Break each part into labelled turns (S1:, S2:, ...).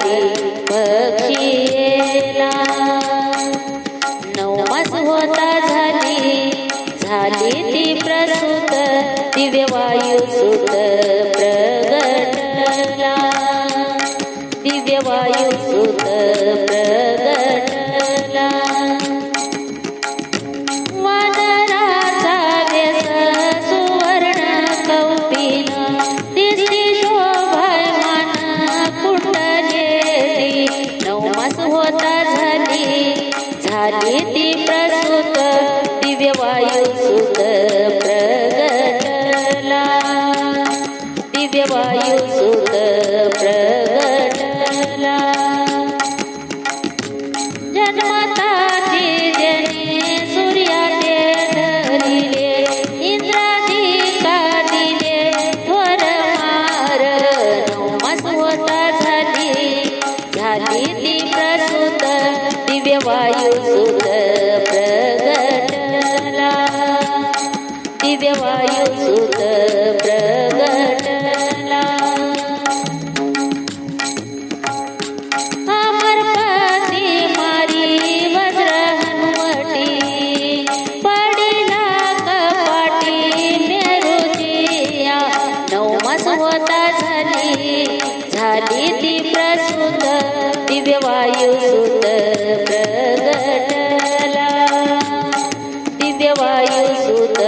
S1: वारी पक्षीला नवमास होता झाली झाली ती प्रसूत दिव्यवायू सुत प्रगटला. दिव्यवायू सुत प्रगट दिव्यवायुसुत प्रगटला. दिव्यवायुसुत प्र झाली ती प्रसूत दिव्यवायुसुत प्रगटला दिव्यवायुसुत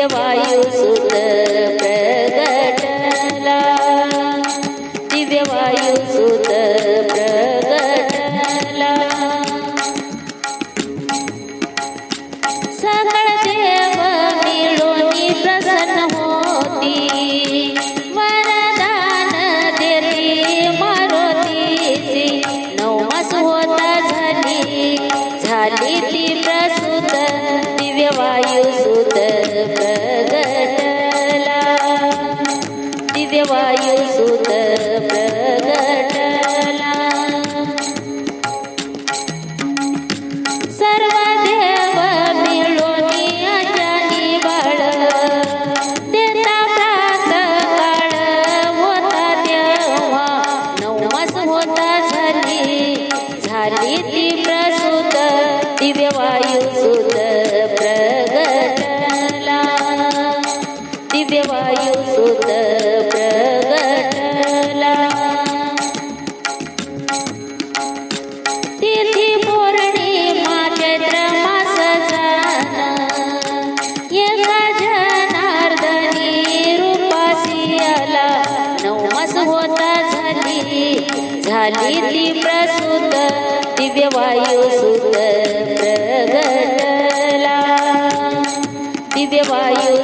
S1: दिव्यवायुसुत दिव्यवायुसुत प्रगटला दिव्यवायुसुत प्रगटला. सर्व देव मिळून अंजनी बाळ देता प्रात काळ होता तेव्हा. नवमास होता झाली झाली ती प्रसूत दिव्यवायुसुत प्रगटला. तिथी पौर्णिमा चैत्र मास एका जनार्दनी रूपासी आला. नवमास होता झाली. झाली ती प्रसूत. दिव्यवायुसुत प्रगटला. दिव्यवायु